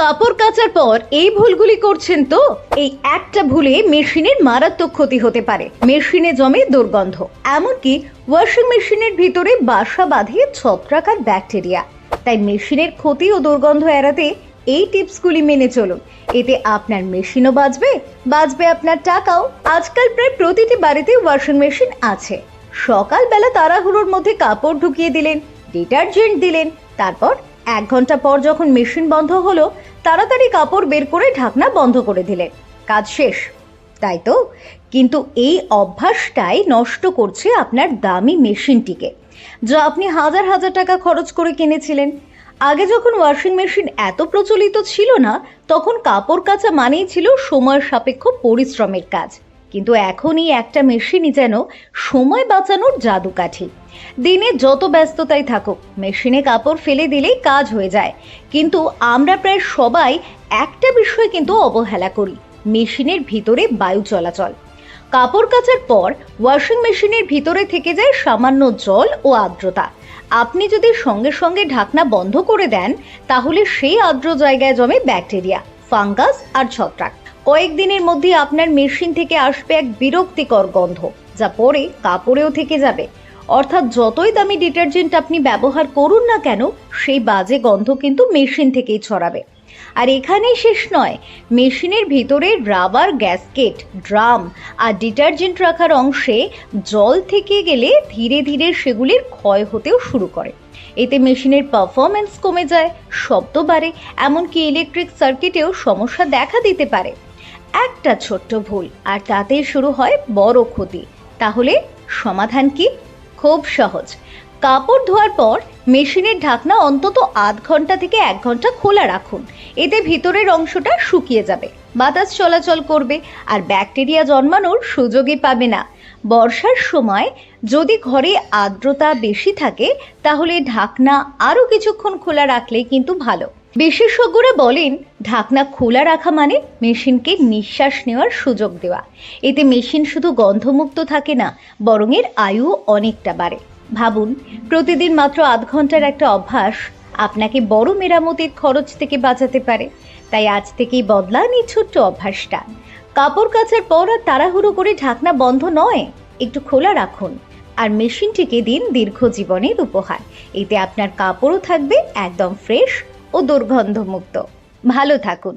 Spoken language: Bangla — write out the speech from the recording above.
কাপড় কাচার পর এই ভুলগুলি করছেন তো? এই একটা ভুলে মেশিনের মারাত্মক ক্ষতি হতে পারে। মেশিনে জমে দুর্গন্ধ। এমনকি ওয়াশিং মেশিনের ভিতরে বাসা বাঁধে ছত্রাক আর ব্যাকটেরিয়া। তাই মেশিনের ক্ষতি ও দুর্গন্ধ এড়াতে এই টিপসগুলি মেনে চলুন। এতে আপনার মেশিনও বাঁচবে বাঁচবে আপনার টাকাও। আজকাল প্রায় প্রতিটি বাড়িতে ওয়াশিং মেশিন আছে। সকালবেলা তাড়াহুড়োর মধ্যে কাপড় ঢুকিয়ে দিলেন, ডিটারজেন্ট দিলেন, তারপর এক ঘণ্টা পর যখন মেশিন বন্ধ হলো, তাড়াতাড়ি কাপড় বের করে ঢাকনা বন্ধ করে দিলেন কাজ শেষ। তাই তো? কিন্তু এই অভ্যাসটাই নষ্ট করছে আপনার দামি মেশিনটিকে, যা আপনি হাজার হাজার টাকা খরচ করে কিনেছিলেন। আগে যখন ওয়াশিং মেশিন এত প্রচলিত ছিল না, তখন কাপড় কাচা মানেই ছিল সময় সাপেক্ষ পরিশ্রমের কাজ। কিন্তু এখনই একটা মেশিনই যেন সময় বাঁচানোর জাদুকাঠি। দিনে যত ব্যস্ততাই থাকুক, মেশিনে কাপড় ফেলে দিলেই কাজ হয়ে যায়। কিন্তু আমরা প্রায় সবাই একটা বিষয় কিন্তু অবহেলা করি, মেশিনের ভিতরে বায়ু চলাচল। কাপড় কাচার পর ওয়াশিং মেশিনের ভিতরে থেকে যায় সামান্য জল ও আর্দ্রতা। আপনি যদি সঙ্গে সঙ্গে ঢাকনা বন্ধ করে দেন, তাহলে সেই আর্দ্র জায়গায় জমে ব্যাকটেরিয়া, ফাঙ্গাস আর ছত্রাক। কয়েকদিনের মধ্যে আপনার মেশিন থেকে আসবে এক বিরক্তিকর গন্ধ, যা পরে কাপড়েও থেকে যাবে। অর্থাৎ যতই দামি ডিটারজেন্ট আপনি ব্যবহার করুন না কেন, সেই বাজে গন্ধ কিন্তু মেশিন থেকেই ছড়াবে। আর এখানেই শেষ নয়, মেশিনের ভিতরে রাবার গ্যাসকেট, ড্রাম আর ডিটারজেন্ট রাখার অংশে জল থেকে গেলে ধীরে ধীরে সেগুলির ক্ষয় হতেও শুরু করে। এতে মেশিনের পারফরমেন্স কমে যায়, শব্দ বাড়ে, এমনকি ইলেকট্রিক সার্কিটেও সমস্যা দেখা দিতে পারে। একটা ছোট্ট ভুল, আর তাতেই শুরু হয় বড় ক্ষতি। তাহলে সমাধান কি? খুব সহজ। কাপড় ধোয়ার পর মেশিনের ঢাকনা অন্তত আধ ঘণ্টা থেকে এক ঘণ্টা খোলা রাখুন। এতে ভিতরের অংশটা শুকিয়ে যাবে, বাতাস চলাচল করবে, আর ব্যাকটেরিয়া জন্মানোর সুযোগই পাবে না। বর্ষার সময় যদি ঘরে আর্দ্রতা বেশি থাকে, তাহলে ঢাকনা আরও কিছুক্ষণ খোলা রাখলে কিন্তু ভালো। বিশেষজ্ঞরা বলেন, ঢাকনা খোলা রাখা মানে মেশিনকে নিঃশ্বাস নেওয়ার সুযোগ দেওয়া। এতে মেশিন শুধু গন্ধমুক্ত থাকে না, বরং এর আয়ু অনেকটা বাড়ে। ভাবুন, প্রতিদিন মাত্র আধ ঘণ্টার একটা অভ্যাস আপনাকে বড় মেরামতির খরচ থেকে বাঁচাতে পারে। তাই আজ থেকেই বদলান এই ছোট্ট অভ্যাসটা। কাপড় কাচার পর আর তাড়াহুড়ো করে ঢাকনা বন্ধ নয়, একটু খোলা রাখুন। আর মেশিনটিকে দিন দীর্ঘ জীবনের উপহার। এতে আপনার কাপড়ও থাকবে একদম ফ্রেশ ও দুর্গন্ধমুক্ত। ভালো থাকুন।